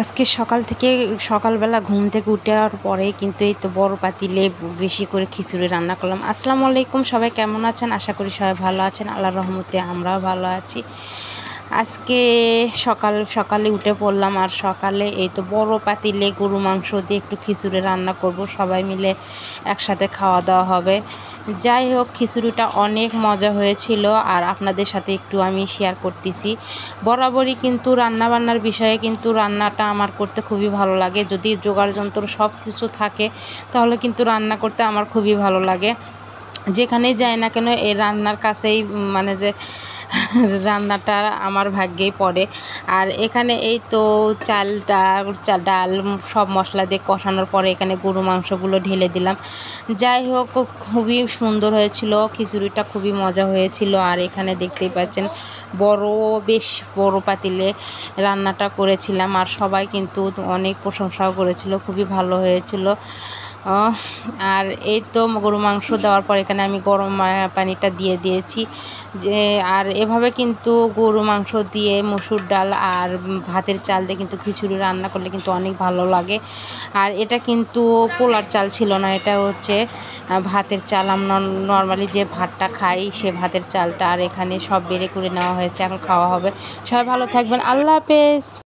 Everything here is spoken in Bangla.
আজকে সকাল থেকে, সকালবেলা ঘুম থেকে উঠার পরে কিন্তু এই তো বড় পাতিলে বেশি করে খিচুড়ি রান্না করলাম। আসসালামু আলাইকুম, সবাই কেমন আছেন? আশা করি সবাই ভালো আছেন। আল্লাহর রহমতে আমরাও ভালো আছি। আজকে সকাল সকালে উঠে পড়লাম আর সকালে এই তো বড় পাতিলে গরু মাংস দিয়ে একটু খিচুড়ি রান্না করব। সবাই মিলে একসাথে খাওয়া দাওয়া হবে। যাই হোক, খিচুড়িটা অনেক মজা হয়েছিল আর আপনাদের সাথে একটু আমি শেয়ার করতেছি। বরাবরই কিন্তু রান্না বান্নার বিষয়ে কিন্তু রান্নাটা আমার করতে খুবই ভালো লাগে। যদি জোগাড় যন্ত্র সব কিছু থাকে, তাহলে কিন্তু রান্না করতে আমার খুবই ভালো লাগে। যেখানেই যাই না কেন, এই রান্নার কাছেই মানে যে রান্নাটা আমার ভাগ্যেই পড়ে। আর এখানে এই তো চালটা ডাল সব মশলা দিয়ে কষানোর পরে এখানে গরু মাংসগুলো ঢেলে দিলাম। যাই হোক, খুবই সুন্দর হয়েছিল, খিচুড়িটা খুবই মজা হয়েছিল। আর এখানে দেখতেই পাচ্ছেন, বড়, বেশ বড় পাতিলে রান্নাটা করেছিলাম। আর সবাই কিন্তু অনেক প্রশংসাও করেছিল, খুবই ভালো হয়েছিল। আর এই তো গরু মাংস দেওয়ার পর এখানে আমি গরম পানিটা দিয়ে দিয়েছি। যে, আর এভাবে কিন্তু গরু মাংস দিয়ে মসুর ডাল আর ভাতের চাল দিয়ে কিন্তু খিচুড়ি রান্না করলে কিন্তু অনেক ভালো লাগে। আর এটা কিন্তু পোলার চাল ছিল না, এটা হচ্ছে ভাতের চাল। আমরা নর্মালি যে ভাতটা খাই সে ভাতের চালটা আর এখানে সব বেড়ে করে নেওয়া হয়েছে, এখন খাওয়া হবে। সবাই ভালো থাকবেন। আল্লাহ হাফেজ।